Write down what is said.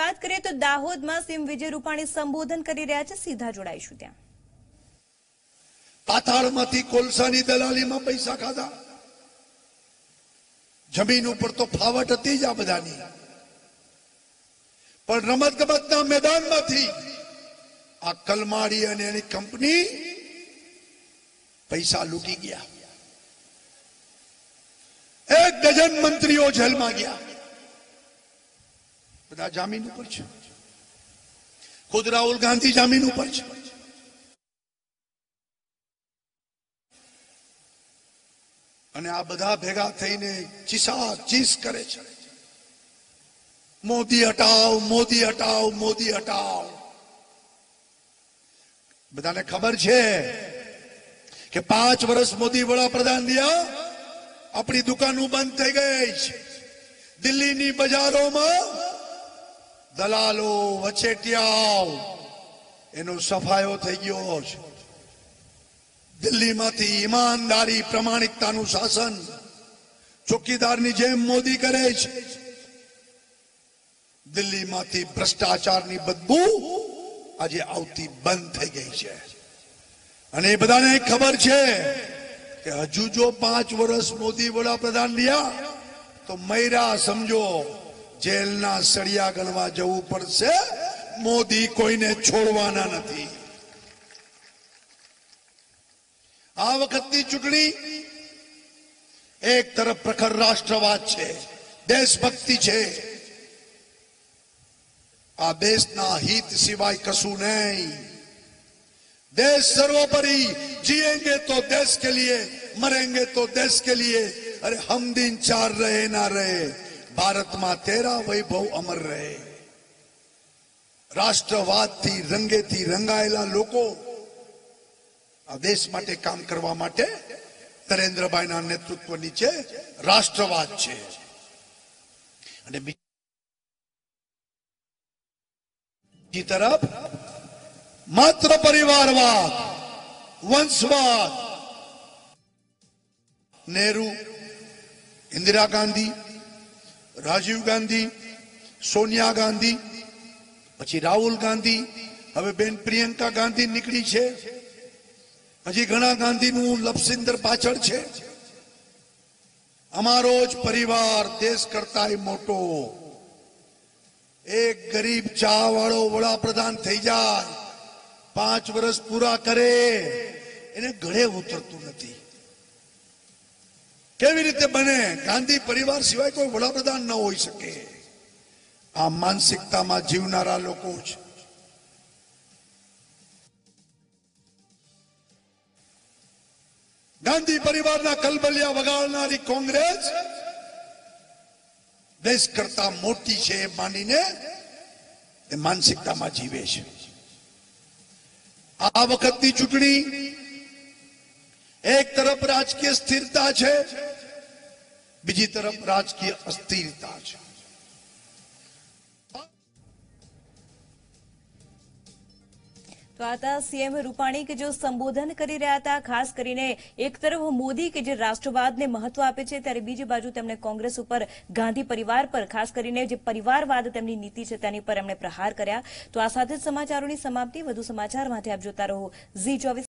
વાત કરીએ તો દાહોદમાં સીએમ વિજય રૂપાણી સંબોધન કરી રહ્યા છે. સીધા જોડાઈશું ત્યાં. પાતાળમાંથી કોલસાની દલાલીમાં પૈસા ખાધા. જમીન ઉપર તો ફાવટ હતી જ આ બધાની. પણ રમત ગમતના મેદાનમાંથી આ કલમાડી અને એની કંપની પૈસા લૂંટી ગયા. એક ડઝન મંત્રીઓ જેલમાં ગયા. બધા જામીન ઉપર છે. ખુદ રાહુલ ગાંધી જામીન ઉપર છે. અને આ બધા ભેગા થઈને ચીસા ચીસ કરે છે. મોદી હટાવ મોદી હટાવ મોદી હટાવ. બધાને ખબર છે કે પાંચ વર્ષ મોદી વડાપ્રધાન રહ્યા આપણી દુકાનો બંધ થઈ ગઈ છે. દિલ્હીની બજારોમાં દલાલો વચેટિયાઓ એનો સફાયો થઈ ગયો છે. દિલ્હીમાંથી ઈમાનદારી પ્રમાણિકતાનું શાસન ચોકીદારની જેમ મોદી કરે છે. દિલ્હીમાંથી ભ્રષ્ટાચારની બદબુ આજે આવતી બંધ થઈ ગઈ છે. અને એ બધાને ખબર છે કે હજુ જો પાંચ વર્ષ મોદી વડાપ્રધાન રહ્યા, તો મૈરા સમજો જેલના સળિયા ગણવા જવું પડશે મોદી કોઈને છોડવાના નથી આ વખતની ચૂંટણી એક તરફ પ્રખર રાષ્ટ્રવાદ છે દેશભક્તિ છે આ દેશના હિત સિવાય કશું નહીં देश सर्वोपरि जिएंगे तो देश के लिए मरेंगे तो देश के लिए अरे हम दिन चार रहे ना रहे ભારતમાં તેરા વૈભવ અમર રહે. રાષ્ટ્રવાદથી રંગેથી રંગાયેલા લોકો આ દેશ માટે કામ કરવા માટે નરેન્દ્રભાઈના નેતૃત્વ નીચે રાષ્ટ્રવાદ છે. અને બીજી તરફ માત્ર પરિવારવાદ, વંશવાદ. નહેરુ, ઇન્દિરા ગાંધી રાજીવ ગાંધી, સોનિયા ગાંધી, પછી રાહુલ ગાંધી, હવે બેન પ્રિયંકા ગાંધી નીકળી છે. હજી ઘણા ગાંધીનું લપસિંદર પાછળ છે. અમારો જ પરિવાર દેશ કરતા મોટો. એક ગરીબ ચા વાળો વડાપ્રધાન થઈ જાય. પાંચ વર્ષ પૂરા કરે. એને ગળે ઉતરતું નથી. કેવી રીતે બને? ગાંધી પરિવાર સિવાય કોઈ વડાપ્રધાન ન હોઈ શકે. આ માનસિકતામાં જીવનારા લોકો છે ગાંધી પરિવારના કલબલિયા વગાડનારી કોંગ્રેસ દેશ કરતા મોટી છે એ માનીને એ માનસિકતામાં જીવે છે. આ વખતની ચૂંટણી એક તરફ રાજકીય સ્થિરતા છે, બીજી તરફ રાજકીય અસ્થિરતા છે. તો આ સીએમ રૂપાણી કે જો સંબોધન કરી રહ્યા હતા, ખાસ કરીને એક તરફ મોદી કે જે રાષ્ટ્રવાદને મહત્વ આપે છે, ત્યારે બીજી બાજુ તેમણે કોંગ્રેસ ઉપર ગાંધી પરિવાર પર, ખાસ કરીને જે પરિવારવાદ તેમની નીતિ છે તેની પર એમણે પ્રહાર કર્યા. તો આ સાથે જ સમાચારોની સમાપ્તિ. વધુ સમાચાર માટે આપ જોતા રહો ઝી ચોવીસ